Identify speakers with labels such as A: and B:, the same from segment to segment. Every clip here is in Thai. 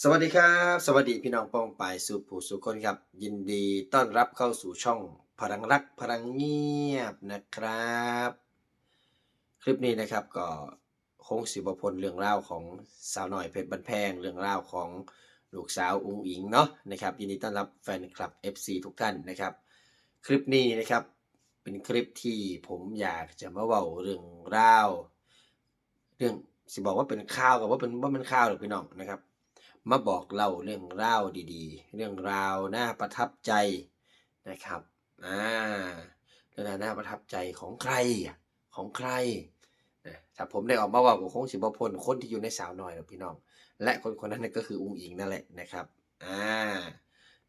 A: สวัสดีครับ สวัสดีพี่น้องป้องปายสุผู้สุคนครับ ยินดีต้อนรับเข้าสู่ช่องพลังรักพลังเงียบนะครับ คลิปนี้นะครับก็คงสิบพลเรื่องเล่าวของสาวหน่อยเพชรบันแพง เรื่องเล่าวของลูกสาวอุ้งอิงเนาะนะครับยินดีต้อนรับแฟนคลับ FC ทุกท่านนะครับ คลิปนี้นะครับเป็นคลิปที่ผมอยากจะมาเว้าเรื่องเล่าว เรื่องสิบอกว่าเป็นข่าวกับว่าเป็นว่ามันข่าวหรือพี่น้องนะครับ มาบอกเล่าเรื่องราวดีๆ เรื่องราวน่าประทับใจนะครับอ่าเรื่องราวน่าประทับใจของใครอะของใครนะถ้าผมได้ออกมาว่าผมคงสิบพลคนที่อยู่ในสาวน้อยนะพี่น้อง และคนคนนั้นก็คืออุ้งอิงนั่นแหละนะครับอ่า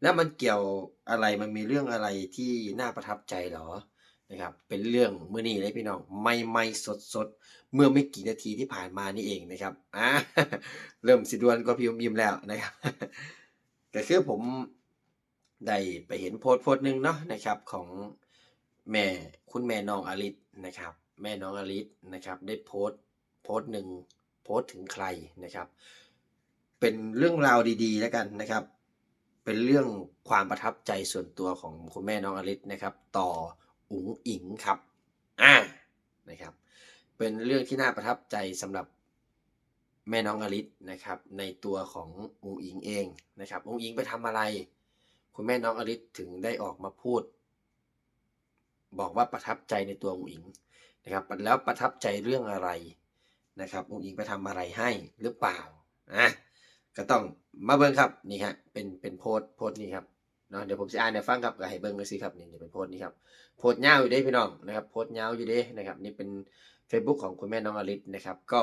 A: แล้วมันเกี่ยวอะไรมันมีเรื่องอะไรที่น่าประทับใจหรอ นะครับ เป็นเรื่องเมื่อนี้เลยพี่น้องไม่ไม่สดสดๆเมื่อไม่กี่นาทีที่ผ่านมานี่เองนะครับอ่าเริ่มสิดวนก็พิมพ์ยิ้มแล้วนะครับก็คือผมได้ไปเห็นโพสต์โพสต์หนึ่งเนาะนะครับของแม่คุณแม่น้องอลิศนะครับ แม่น้องอลิศนะครับ ได้โพสต์โพสต์หนึ่งโพสต์ถึงใครนะครับ เป็นเรื่องราวดีๆแล้วกันนะครับ เป็นเรื่องความประทับใจส่วนตัวของคุณแม่น้องอลิศนะครับ ต่อ อุ๋งอิงครับอ่านะครับ เป็นเรื่องที่น่าประทับใจสำหรับแม่น้องอลิศนะครับ ในตัวขององค์อิงเองนะครับองค์อิงไปทำอะไร คุณแม่น้องอลิศถึงได้ออกมาพูด บอกว่าประทับใจในตัวองค์อิงนะครับแล้วประทับใจเรื่องอะไรนะครับองค์อิงไปทำอะไรให้หรือเปล่าอะก็ต้องมาเบิ่งครับนี่ฮะเป็นเป็นโพสต์โพสนี้ครับ เนาะเดี๋ยวผมจะอ่านให้ฟังครับก็ให้เบิ่งกันสิครับนี่จะเป็นโพสต์นี้ครับโพสต์ยาวอยู่เด้พี่น้องนะครับโพสต์ยาวอยู่เด้นะครับ นี่เป็น Facebook ของคุณแม่น้องอลิศนะครับก็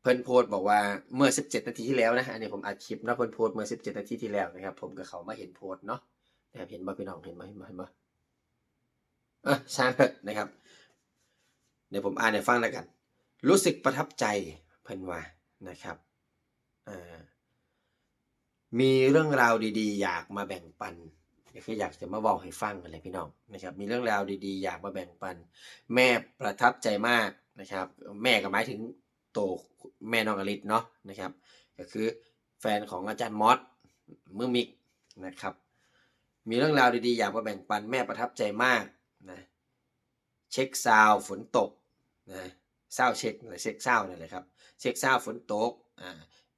A: เพิ่นโพสต์บอกว่าเมื่อ 17 นาทีที่แล้วนะอันนี้ผมอัดคลิปนะเพิ่นโพสต์เมื่อ 17 นาทีที่แล้วนะครับ ผมกับเขามาเห็นโพสต์เนาะนะครับเห็นบ่พี่น้องเห็นบ่เห็นบ่เห็นบ่เออช่างเถอะนะครับเดี๋ยวผมอ่านให้ฟังแล้วกัน รู้สึกประทับใจเพิ่นว่านะครับ มีเรื่องราวดีๆ อยากมาแบ่งปันก็คืออยากจะมาบอกให้ฟังอะไรพี่น้องนะครับ มีเรื่องราวดีๆ อยากมาแบ่งปัน แม่ประทับใจมากนะครับ แม่ก็หมายถึงโตแม่น้องอลิศเนาะนะครับ ก็คือแฟนของอาจารย์มอสมือมิกนะครับ มีเรื่องราวดีๆ อยากมาแบ่งปัน แม่ประทับใจมากนะเช็คซาวฝนตกนะซาวด์เช็คเช็คซาวด์นั่แหละครับ เช็คซาวฝนตกอ่า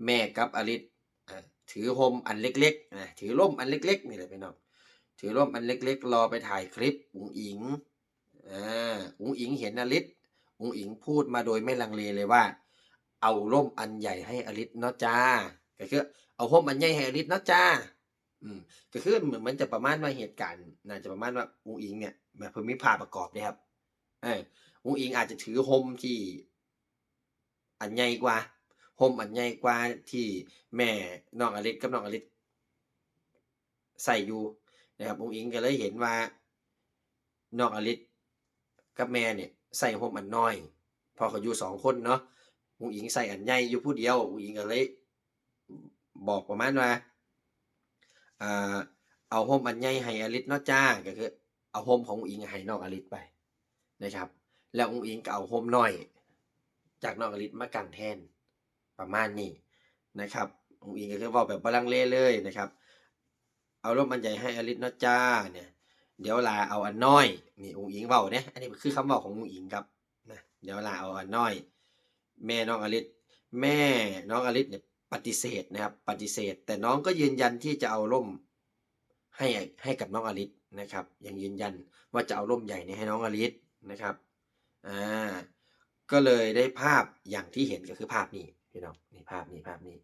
A: แม่กับอลิศ ถือโฮมอันเล็กๆนะถือร่มอันเล็กๆนี่แหละพี่น้องถือร่มอันเล็กๆ รอไปถ่ายคลิปอุ๋งอิงอ่าอุ๋งอิงเห็นอลิศอุ๋งอิงพูดมาโดยไม่ลังเลเลยว่า เอาร่มอันใหญ่ให้อลิศเนาะจ้าก็คือเอาร่มอันใหญ่ให้อลิศเนาะจ้าอืมก็คือเหมือนมันจะประมาณว่าเหตุการณ์น่าจะประมาณว่าอุ๋งอิงเนี่ยแบบเพิ่นมีภาประกอบเด้ครับเอออุ๋งอิงอาจจะถือร่มที่อันใหญ่กว่า ร่มอันใหญ่กว่าที่แม่น้องอลิศกับน้องอลิศใส่อยู่นะครับอุ๋งอิงก็เลยเห็นว่าน้องอลิศกับแม่เนี่ยใส่ห่มอันน้อย พอเขาอยู่สองคนเนาะอุ๋งอิงใส่อันใหญ่อยู่ผู้เดียวอุ๋งอิงก็เลยบอกประมาณว่าอเอาห่มอันใหญ่ให้อลิศเนาะจ้าก็คือเอาห่มของอุ๋งอิงให้น้องอลิศไปนะครับ แล้วอุ๋งอิงก็เอาห่มน้อย จากน้องอลิศมากางแทน ประมาณนี้นะครับอุ๋งอิงก็คือว้าแบบบลังเล่เลยนะครับ เอาร่มอันใหญ่ให้อลิศเนาะจ้าเนี่ยเดี๋ยวลาเอาอันน้อยนี่องค์อิงเว้าเนี่ยอันนี้คือคำเว้าขององค์อิงครับนะเดี๋ยวลาเอาอันน้อย แม่น้องอลิศแม่น้องอลิศเนี่ยปฏิเสธนะครับปฏิเสธ แต่น้องก็ยืนยันที่จะเอาร่มให้ให้กับน้องอลิศนะครับยังยืนยันว่าจะเอาร่มใหญ่เนี่ยให้น้องอลิศนะครับอ่าก็เลยได้ภาพอย่างที่เห็นก็คือภาพนี้ พี่น้องนี่ภาพนี้ภาพนี้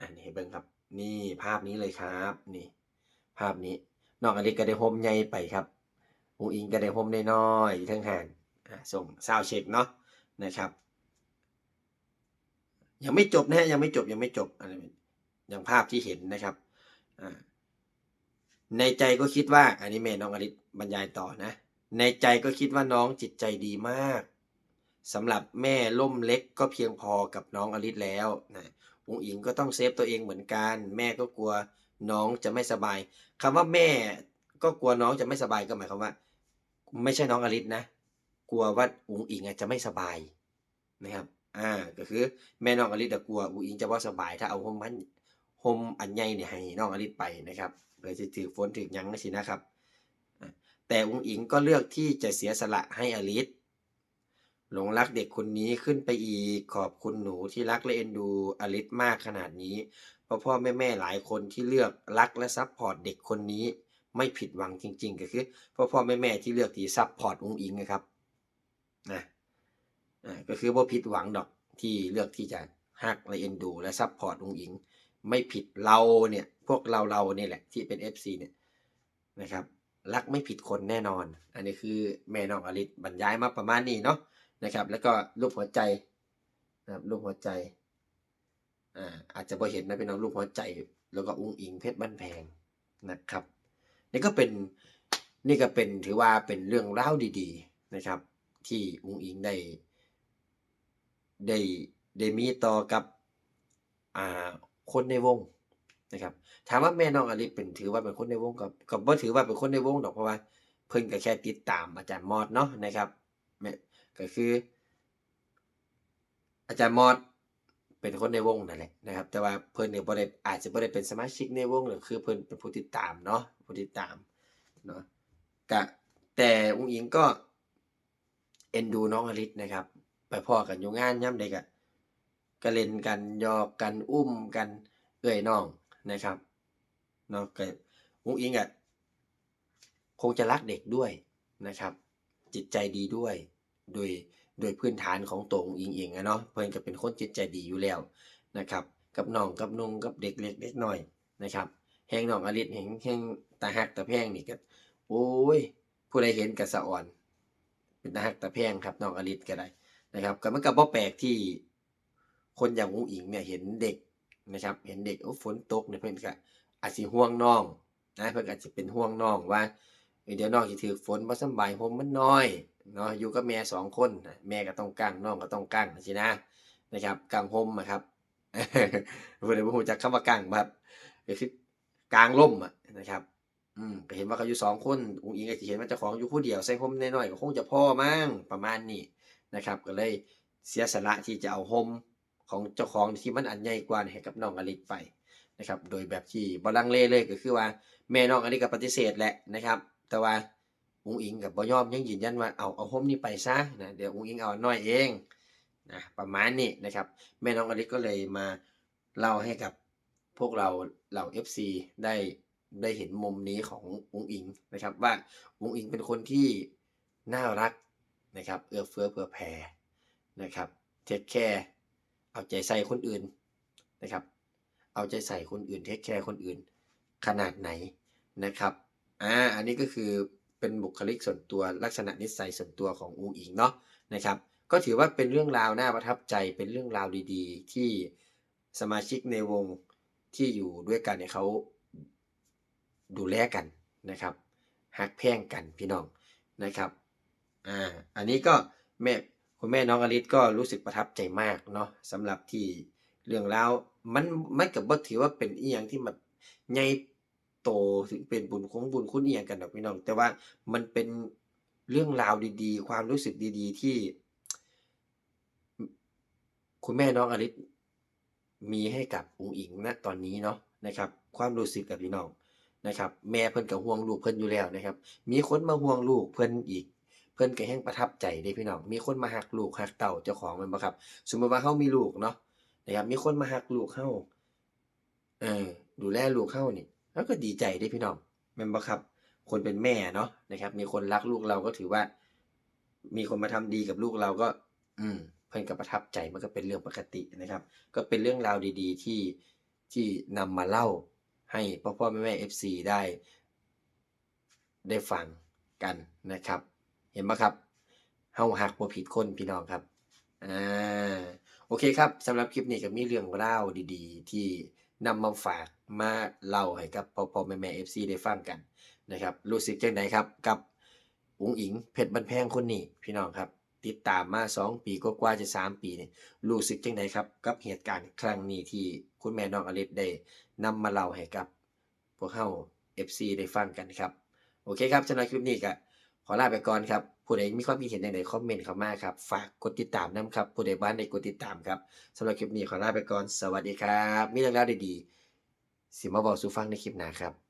A: อันนี้เบิ่งครับ นี่ภาพนี้เลยครับ นี่ ภาพนี้น้องอลิศก็ได้โฮมใหญ่ไปครับอุงอิงก็ได้โฮมน้อยๆทั้งห่าส่งซาวเช็คเนาะนะครับ ยังไม่จบนะฮะยังไม่จบยังไม่จบอันนี้อย่างภาพที่เห็นนะครับในใจก็คิดว่าอันนี้แม่น้องอลิศบรรยายต่อนะ ในใจก็คิดว่าน้องจิตใจดีมาก สำหรับแม่ล่มเล็กก็เพียงพอกับน้องอลิศแล้วนะองอิงก็ต้องเซฟตัวเองเหมือนกัน แม่ก็กลัวน้องจะไม่สบายคำว่าแม่ก็กลัวน้องจะไม่สบายก็หมายความว่า ไม่ใช่น้องอลิศนะ กลัวว่าอุงอิงจะไม่สบายนะครับอ่าก็คือแม่น้องอลิตะกลัวอุ้งอิงจะบ่สบาย ถ้าเอาห่มมันห่มอันใหญ่เนี่ยให้น้องอลิไปนะครับเพื่อสิถือฝนถือยังจังซี่นะครับ แต่อุ้งอิงก็เลือกที่จะเสียสละให้อลิส หลงรักเด็กคนนี้ขึ้นไปอีก ขอบคุณหนูที่รักและเอ็นดูอลิสมากขนาดนี้พ่อพ่อแม่แม่หลายคนที่เลือกรักและซัพพอร์ตเด็กคนนี้ ไม่ผิดหวังจริง ๆ ก็คือพ่อพ่อแม่แม่ที่เลือกที่ซัพพอร์ตอุ้งอิงนะครับนะก็คือบ่ผิดหวังดอกที่เลือกที่จะฮักและเอ็นดู และซัพพอร์ตองอิง ไม่ผิดเราเนี่ยพวกเราเราเนี่ยแหละที่เป็น FC เนี่ยนะครับรักไม่ผิดคนแน่นอน อันนี้คือแม่น้องอลิศบรรยายมาประมาณนี้เนาะ นะครับ แล้วก็รูปหัวใจนะครับรูปหัวใจอ่าอาจจะพอเห็นนะเป็นน้องรูปหัวใจ แล้วก็อุ้งอิงเพชรบ้านแพงนะครับ นี่ก็เป็นนี่ก็เป็นถือว่าเป็นเรื่องเล่าดีๆนะครับ ที่อุ้งอิงได้ได้ได้มีต่อกับอ่าคนในวงนะครับถามว่าแม่น้องอลิเป็นถือว่าเป็นคนในวงกับก็บ่ถือว่าเป็นคนในวงดอกเพราะว่าเพิ่นก็แค่ติดตามอาจารย์มอดเนาะนะครับแม่ ก็คือ อาจารย์มอดเป็นคนในวงนั่นแหละนะครับ แต่ว่าเพิ่นเนี่ยบ่ได้อาจจะบ่ได้เป็นสมาชิกในวงหรือคือเพิ่นเป็นผู้ติดตามเนาะผู้ติดตามเนาะก็แต่อุ้งอิงก็เอ็นดูน้องอลิศนะครับ ไปพ่อกันอยู่งานย่ำใดก็ก็เล่นกันยอกกันอุ้มกันเอื้อยน้องนะครับเนาะก็อุ้งอิงอะคงจะรักเด็กด้วยนะครับ จิตใจดีด้วย โดยโดยพื้นฐานของตัวอุ้งอิงเองอะเนาะเพิ่นก็เป็นคนจิตใจดีอยู่แล้วนะครับกับน้องกับนุ่งกับเด็กเล็กเล็กน้อยนะครับแหงน้องอลิศแหงแหงตาหักตาแพงนี่ก็โอ้ยผู้ใดเห็นก็สะอ่อน เป็นตาหักตาแพงครับน้องอลิศก็ได้นะครับก็มันก็บ่แปลกที่คนอย่างอุ้งอิงเนี่ยเห็นเด็กนะครับเห็นเด็กโอ้ฝนตกเนี่ยเพิ่นก็อาจสิห่วงน้องนะเพิ่นอาจจะเป็นห่วงน้องว่า เดี๋ยวน้องสิถือฝนบ่สบายห่มมันน้อยเนาะอยู่กับแม่สองคนแม่ก็ต้องกั้งน้องก็ต้องกั้งสินะนะครับกางห่มอะครับเพิ่นบ่รู้จักคำว่ากั้งบ่ครับก็คือกางร่มอะนะครับ อืมก็เห็นว่าเขาอยู่สองคนอุ้งอิงก็เห็นว่าเจ้าของอยู่ผู้เดียวใส่ห่มน้อยๆก็คงจะพ่อมั้งประมาณนี้นะครับ ก็เลยเสียสละที่จะเอาห่มของเจ้าของที่มันอันใหญ่กว่าให้กับน้องอลิศไปนะครับ โดยแบบที่บ่ลังเลเลยก็คือว่า แม่น้องอลิศก็ปฏิเสธแหละนะครับ แต่ว่าอุ้งอิงกับบ่ยอมยังยืนยันว่าเอาเอาห่มนี้ไปซะนะเดี๋ยวอุ้งอิงเอานน้อยเองนะประมาณนี้นะครับแม่น้องอลิศก็เลยมาเล่าให้กับพวกเราเหล่า FC ได้ได้เห็นมุมนี้ของอุ้งอิงนะครับ ว่าอุ้งอิงเป็นคนที่น่ารักนะครับ เอื้อเฟื้อเผื่อแผ่นะครับเทคแคร์เอาใจใส่คนอื่นนะครับ เอาใจใส่คนอื่นเทคแคร์คนอื่นขนาดไหนนะครับ อ่าอันนี้ก็คือเป็นบุคลิกส่วนตัวลักษณะนิสัยส่วนตัวของอุ้งอิงเนาะนะครับ ก็ถือว่าเป็นเรื่องราวน่าประทับใจเป็นเรื่องราวดีๆ ที่สมาชิกในวงที่อยู่ด้วยกันเนี่ยเขาดูแลกันนะครับฮักแพงกันพี่น้องนะครับอ่าอันนี้ก็แม่คุณแม่น้องอลิศก็รู้สึกประทับใจมากเนาะสำหรับที่เรื่องราวมันไม่กับบ่ถือว่าเป็นอีหยังที่แบบใหญ่ โตถึงเป็นบุญคงบุญคุณอียงกันดอกพี่น้อง แต่ว่ามันเป็นเรื่องราวดีๆ ความรู้สึกดี ๆ ที่ คุณแม่น้องอลิศมีให้กับอุ๋งอิงณตอนนี้เนาะนะครับ ความรู้สึกกับพี่น้องนะครับ แม่เพิ่นก็ห่วงลูกเพิ่นอยู่แล้วนะครับ มีคนมาห่วงลูกเพิ่นอีก เพิ่นก็แฮงประทับใจเด้พี่น้อง มีคนมาฮักลูกฮักเต้าเจ้าของม่นบ่ครับ สมมติว่าเฮามีลูกเนาะนะครับ มีคนมาฮักลูกเฮาเออดูแลลูกเฮานี่ เราก็ดีใจเด้พี่น้องแม่นบ่ครับ คนเป็นแม่เนาะนะครับ มีคนรักลูกเราก็ถือว่า มีคนมาทำดีกับลูกเราก็ อืมเพิ่นก็ประทับใจมันก็เป็นเรื่องปกตินะครับ ก็เป็นเรื่องราวดีๆ ที่ที่นำมาเล่าให้พ่อพ่อแม่แม่ FC ได้ ได้ฟังกันนะครับ เห็นไหมครับเฮาหักบ่ผิดคนพี่น้องครับอ่าโอเคครับสำหรับคลิปนี้ก็มีเรื่องราวดี ๆ ที่ นำมาฝากมาเล่าให้กับพ่อพ่อแม่แม่ FC ได้ฟังกันนะครับรู้สึกจังไดครับกับอุ๋งอิงเพชรบันแพงคนนี้พี่น้องครับ ติดตามมา 2 ปีก็กว่าจะ 3 ปีนี่รู้สึกจังไดครับกับเหตุการณ์ครั้งนี้ที่คุณแม่น้องอลิศได้นำมาเล่าให้กับ พวกเฮา FC ได้ฟังกันครับ โอเคครับสำหรับคลิปนี้ก็ ขอลาไปก่อนครับผู้ใดมีความคิดเห็นอย่างไรคอมเมนต์เข้ามาครับ ฝากกดติดตามนะครับผู้ใดบ้านใดกดติดตามครับสำหรับคลิปนี้ขอลาไปก่อน สวัสดีครับ มีเรื่องราวดีๆสิมาบอกสู่ฟังในคลิปหน้าครับ